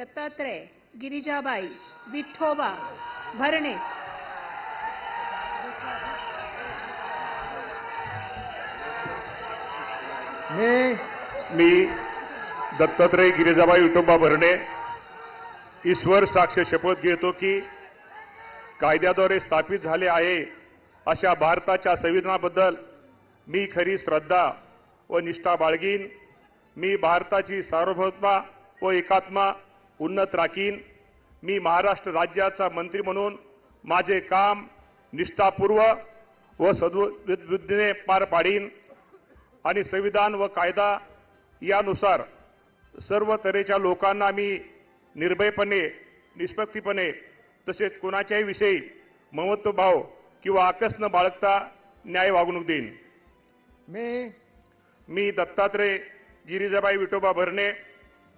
दत्तात्रय गिरिजाबाई विठोबा भरणे. मी मी दत्तात्रय गिरिजाबाई विठोबा भरणे ईश्वर साक्ष शपथ घेतो की कायद्याद्वारे स्थापित झाले आहे अशा भारताच्या संविधानाबद्दल मी खरी श्रद्धा व निष्ठा बाळगीन. मी भारताची सार्वभौमता व एकात्मा उन्नत राखीन. मी महाराष्ट्र राज्याचा मंत्री म्हणून माझे काम निष्ठापूर्व व सद्बुद्धीने पार पाडीन आणि संविधान व कायदा यानुसार सर्व तऱ्हेच्या लोकांना मी निर्भयपणे निष्पक्षीपणे तसेच कोणाच्याही विषयी ममत्वभाव किंवा आकस न बाळगता न्याय वागणूक देईन. मी मी दत्तात्रय गिरिजाबाई विठोबा भरणे